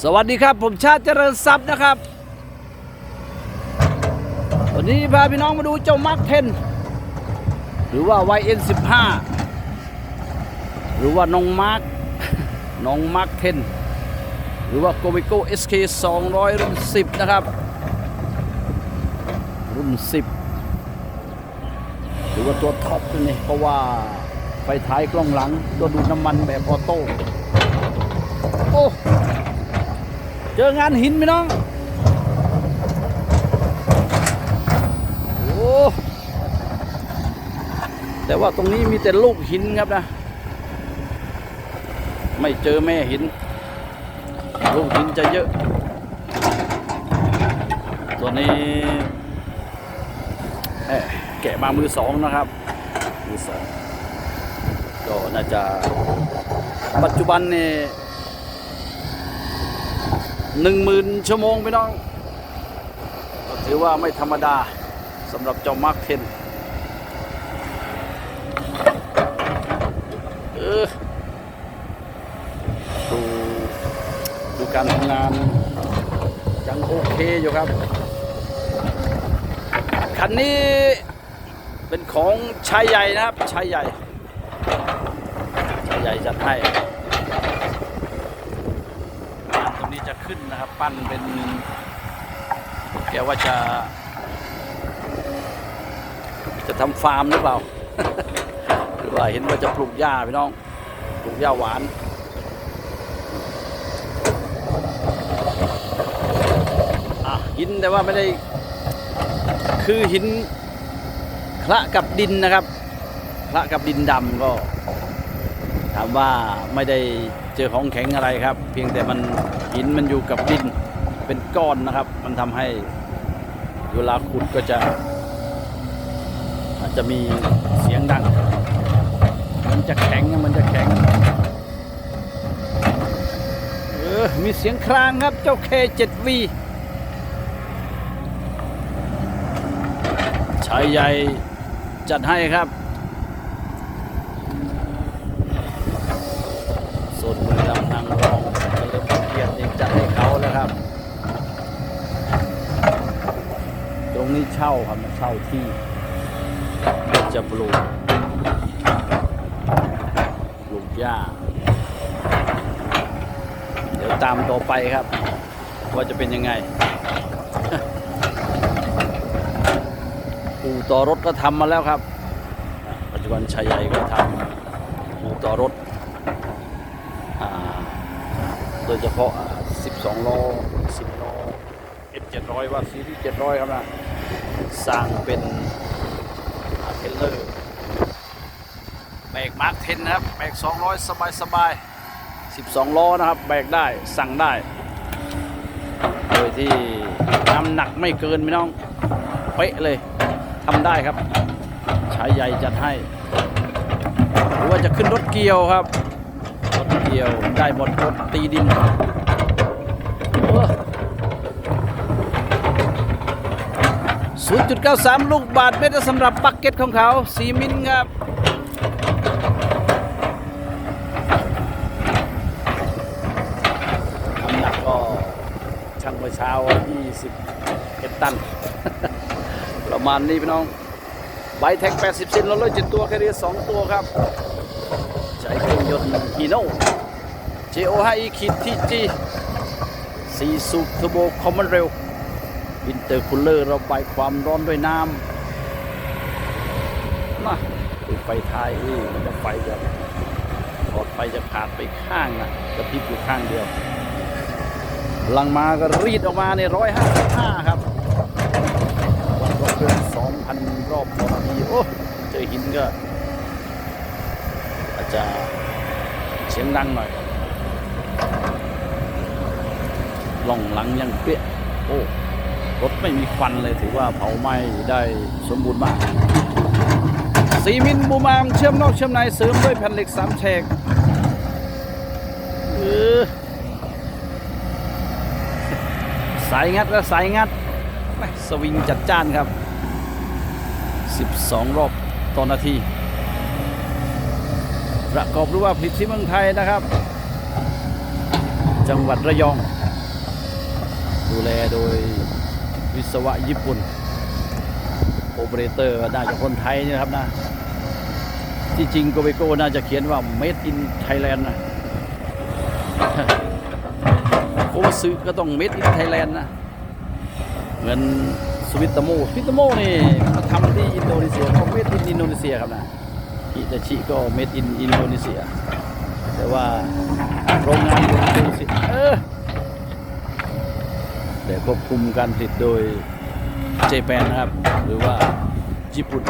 สวัสดีครับผมชาติเจริญทรัพย์นะครับ วันนี้พาพี่น้องมาดูเจ้ามาร์คเทนหรือว่า YN15 หรือว่าน้องมาร์คน้องมาร์คเทนหรือว่าโกเบโก้ SK 200 รุ่น 10 นะครับ รุ่น 10 หรือว่าตัวท็อปนี่เพราะว่าไฟท้ายกล้องหลังตัวดูน้ำมันแบบออโต้โอ้ เจองานหินไหมน้องโอ้แต่ว่าตรงนี้มีแต่ลูกหินครับนะ ไม่เจอแม่หิน ลูกหินจะเยอะ ตัวนี้เอ่อแกะมามือสองนะครับ มือสองก็น่าจะปัจจุบันเนี่ย หนึ่งหมื่นชั่วโมงพี่น้องก็ถือว่าไม่ธรรมดาสำหรับเจ้ามาร์คเทนออดูดูการทำงานยังโอเคอยู่ครับ คันนี้เป็นของชายใหญ่นะครับชายใหญ่ชายใหญ่จัดให้ ตรงนี้จะ ขึ้นนะครับ ปั้นเป็นแกว่าจะ จะทำฟาร์มหรือเปล่า หรือว่าเห็นว่าจะปลูกหญ้าพี่น้อง ปลูกหญ้าหวานอะหินแต่ว่าไม่ได้คือหินคละกับดินนะครับคละกับดินดำก็ถามว่าไม่ได้ เจอของแข็งอะไรครับ เพียงแต่มันหินมันอยู่กับดินเป็นก้อนนะครับ มันทำให้เวลาขุดก็จะ อาจจะมีเสียงดัง มันจะแข็งมันจะแข็งเออมีเสียงครางครับเจ้า K7V ชายใหญ่จัดให้ครับ ส่วนมือดำนางรองเฉลิมพระเกียรตินี่จัดให้เขาแล้วครับ ตรงนี้เช่าครับมาเช่าที่จะปลูกปลูกหญ้า เดี๋ยวตามต่อไปครับ ว่าจะเป็นยังไง อู่ต่อรถก็ทำมาแล้วครับ ปัจจุบันชายใหญ่ก็ทำอู่ต่อรถ โดยเฉพาะ 12ล้อ10ล้อ F700 ว่าซีรีส์700 ครับนะ สร้างเป็นอาเทรลเลอร์แบกมาร์คเทนนะครับแบก200 สบายสบาย12 ล้อนะครับ แบกได้สั่งได้ โดยที่น้ำหนักไม่เกินพี่น้อง เป๊ะเลยทำได้ครับชายใหญ่จัดให้ หรือว่าจะขึ้นรถเกี่ยวครับ รถเกี่ยวได้หมดรถตีดิน ศูนย์จุดเก้าสามลูกบาทเมตรสำหรับปักเก็ตของเขา สีมิลครับ น้ำหนักก็ช่างเมื่อเช้า20เอ็ดตัน ประมาณนี้พี่น้องไบแท็ก 80เซนลดเลย7ตัวแค่เรียสองตัวครับ ใช้เครื่องยนต์ฮีโน่ JO2E ขีดที่จีสีสูบเทอร์โบคอมมอนเร็ว อินเตอร์คูลเลอร์ระบายความร้อนด้วยน้ำมาดูไฟท้ายนี่มันจะไฟจะหลอดไฟจะขาดไปข้างนะกระพริบอยู่ข้างเดียวพลังมาก็รีดออกมาในร้อยห้าสิบห้าครับวันรอบเกินสองพันรอบต่อนาทีโอ้เจอหินก็อาจจะเสียงดังหน่อยล่องหลังยังเปี้ยโอ้ ไม่มีควันเลยถือว่าเผาไหม้ได้สมบูรณ์มากสีมินบูมามเชื่อมนอกเชื่อมในเสริมด้วยแผ่นเหล็กสามแฉกสายงัดและสายงัดสวิงจัดจ้านครับ 12 รอบต่อนาที ประกอบด้วยว่าผลิตที่เมืองไทยนะครับ จังหวัดระยอง ดูแลโดย วิศวะญี่ปุ่น โอเปอเรเตอร์น่าจะคนไทยนี่นะครับนะ ที่จริงโกเบโก้น่าจะเขียนว่า made in Thailand นะโอซึก็ต้อง made in Thailand นะ เหมือนสวิตโมสวิตโมนี่มาทำที่อินโดนีเซียก็ made in อินโดนีเซียครับนะอิตาชิก็ made in อินโดนีเซีย แต่ว่าโรงงานอินโดนีเซียเออ ควบคุมการผลิตโดยเจแปนนะครับ หรือว่าญี่ปุ่น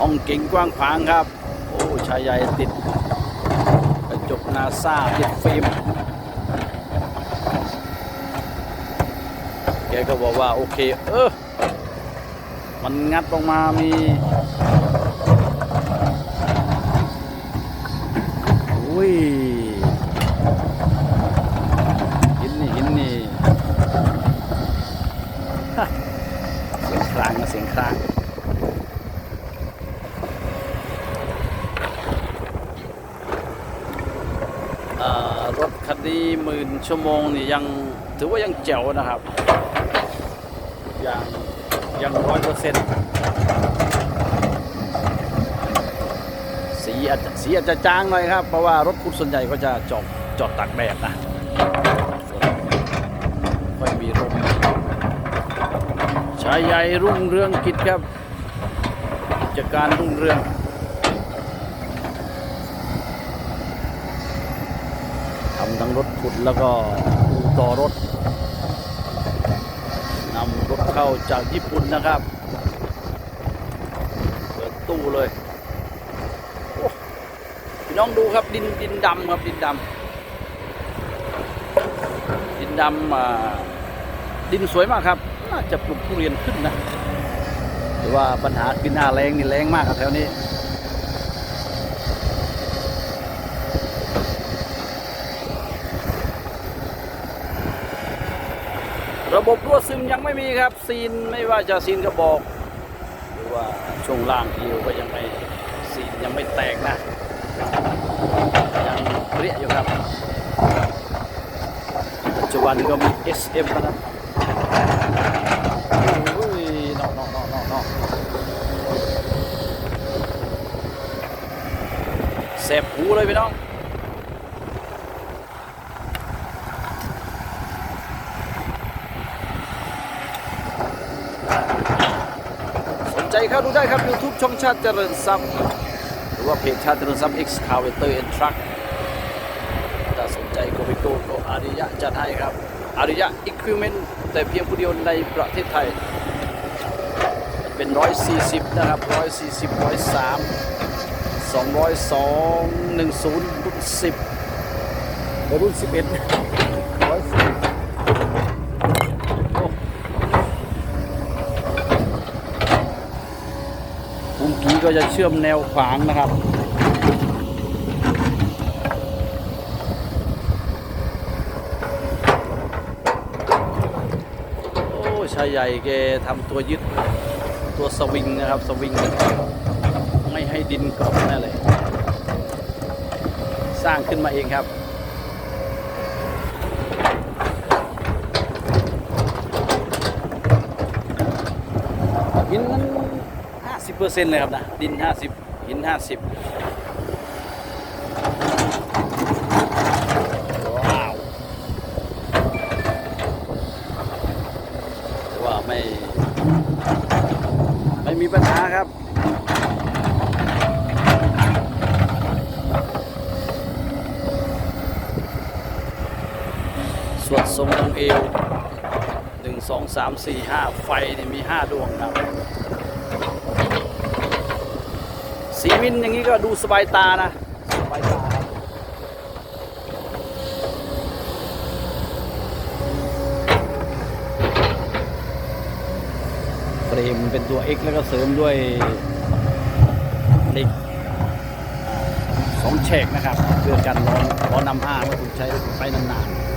องเก่งกว้างขวางครับ โอ้ชายใหญ่ติดกระจกนาซาติดฟิล์มแกก็บอกว่า โอเค เออ มันงัดลงมามีอุ้ยหินนี่หินนี่ ฮะเสียงครางนะเสียงครางเอ่อรถคันนี้หมื่น ชั่วโมงนี่ยังถือว่ายังแจ๋วนะครับ อยังยังร้อยเปอร์เซ็นต์สีอาจจะสีอาจจะจางหน่อยครับ เพราะว่ารถคุณส่วนใหญ่ก็จะจอดจอดตากแดดนะค่อยมีร่มชายใหญ่รุ่งเรืองกิจครับ กิจการรุ่งเรือง ทำทั้งรถขุดแล้วก็ต่อรถนำรถเข้าจากญี่ปุ่นนะครับเปิดตู้เลยพี่น้องดูครับดินดินดำครับดินดำดินดำอ่าดินสวยมากครับ น่าจะปลูกทุเรียนขึ้นนะหรือว่าปัญหาคือหน้าแรงนี่แรงมากครับแถวนี้ บบรั่วซึมยังไม่มีครับ ซีนไม่ว่าจะซีนกระบอก หรือว่าช่วงล่างเอวก็ยังไม่ซีนยังไม่แตกนะยังเปรี้ยอยู่ครับปัจจุบันก็มี SM นะครับโอ้ยนอกนอกนอกนอกนอกแสบหูเลยพี่น้อง สนใจเข้าดู ได้ครับ YouTube ช่องชาติเจริญทรัพย์ หรือว่าเพจชาติเจริญทรัพย์ Excavator and Truck ถ้าสนใจก็ไปโกก็อาริยะจัดให้ครับ อาริยะ Equipment แต่เพียงผู้เดียวในประเทศไทย เป็น 140 นะครับ 140 103 202 10รุ่น10และรุ่น11 110 บุ้ง ก็จะเชื่อมแนวขวางนะครับ โอ้ชายใหญ่แกทำตัวยึดตัวสวิงนะครับ สวิง ไม่ให้ดินกรอบแน่เลย สร้างขึ้นมาเองครับหินนั้น ห้าสิบเปอร์เซ็นต์เลยครับนะดินห้าสิบหินห้าสิบว้าวแต่ว่าไม่ ไม่มีปัญหาครับสวดทรงองเอวหนึ่งสองสามี่ห้าไฟนี่มีห้าดวงครับ สีมินอย่างนี้ก็ดูสบายตานะ สบายตาครับเฟรมเป็นตัว X แล้วก็เสริมด้วยเหล็กอ่าสองเฉกนะครับ เพื่อกันร้อนร้อนนำอ้างว่าถูกใช้ไปนานๆ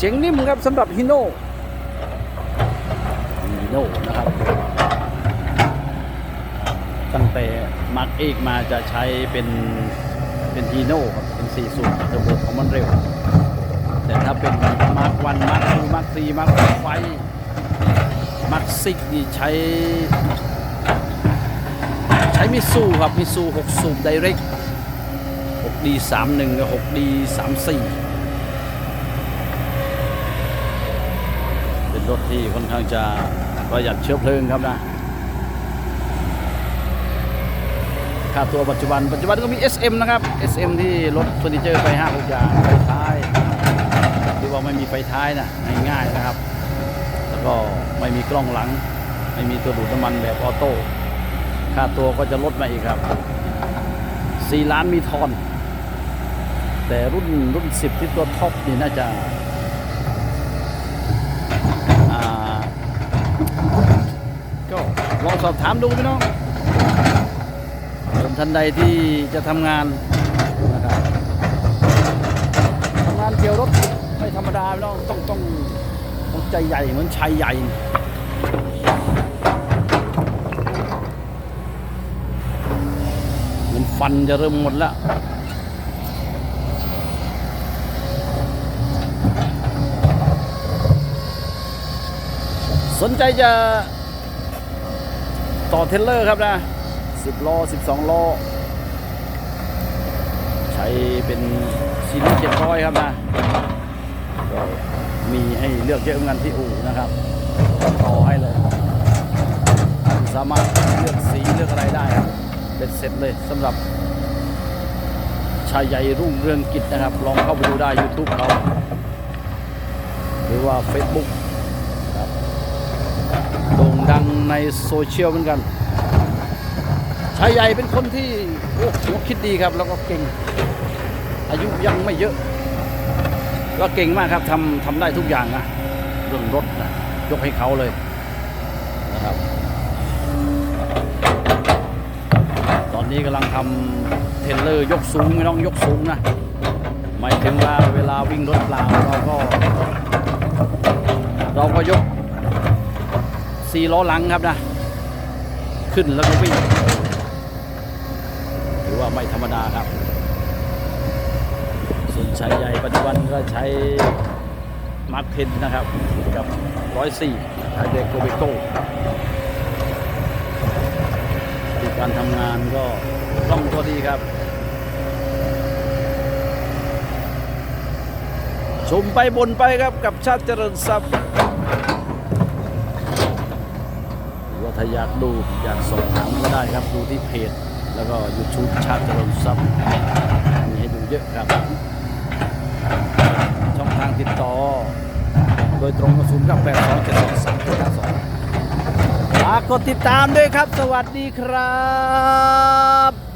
เสียงนิ่มครับสำหรับฮิโน่ฮิโน่นะครับ ตั้งแต่มาร์กเอกมาจะใช้เป็นเป็นฮีโน่ครับเป็นสี่สูบระบบของมันเร็ว แต่ถ้าเป็นมาร์กวันมาร์กทูมาร์กซีมาร์กไฟมาร์กซิกนี่ใช้ ใช้มิสูครับมิสู6สูบไดเรก 6D 31กับ 6D 34เป็น รถที่ค่อนข้างจะประหยัดเชื้อเพลิงครับนะค่าตัวปัจจุบันปัจจุบันก็มี SM นะครับ SM ที่รถเฟอร์นิเจอร์ไป5 6อย่างไฟท้ายที่ว่าไม่มีไฟท้ายนะง่ายๆนะครับ แล้วก็ไม่มีกล้องหลัง ไม่มีตัวดูดน้ำมันแบบออโต้ค่าตัวก็จะลดมาอีกครับ4ล้านมีทอน แต่รุ่นรุ่น 10 ที่ตัวท็อปนี่น่าจะอ่าก็ล องสอบถามดูพี่น้องส่วนท่านใดที่จะทำงานนะครับทำงานเกี่ยวรถไม่ธรรมดาพี่น้องต้องต้องต้องใจใหญ่เหมือนชายใหญ่เหมือนฟันจะเริ่มหมดแล้วสนใจจะ ต่อเทเลอร์ครับนะ 10ล้อ12ล้อใช้เป็นซีรีส์700 ครับนะก็มีให้เลือกเยอะเหมือนกันที่อู่นะครับต่อให้เลย สามารถเลือกสีเลือกอะไรได้ครับเป็นเสร็จเลยสำหรับชายใหญ่รุ่งเรืองกิจนะครับ ลองเข้าไปดูได้ YouTube เขาหรือว่า Facebook ดังในโซเชียลเหมือนกันชายใหญ่เป็นคนที่โอ้หคิดดีครับ แล้วก็เก่ง อายุยังไม่เยอะ ก็เก่งมากครับทำทำได้ทุกอย่างนะเรื่องรถนะยกให้เขาเลยนะครับ ตอนนี้กำลังทำเทรลเลอร์ยกสูงไม่ต้องยกสูงนะหมายถึงว่าเวลาวิ่งรถเปล่าเราก็ เราก็ยก สี่ล้อหลังครับนะ ขึ้นแล้วก็วิ่งถือว่าไม่ธรรมดาครับ ส่วนชายใหญ่ปัจจุบันก็ใช้มาร์คเทนนะครับ กับร้อยสี่ใช้เด็กโกเบโก้ที่การทำงานก็คล่องตัวดีครับ ชมไปบนไปครับกับชาติเจริญทรัพย์หรือว่า ถ้าอยากดูอยากสอบถามก็ได้ครับดูที่เพจ แล้วก็ยูทูบชาติเจริญทรัพย์มีให้ดูเยอะครับ ช่องทางติดต่อ โดยตรงกระสุนกับแปดสองเจ็ดสองสามเก้าสองฝากกดติดตามด้วยครับ สวัสดีครับ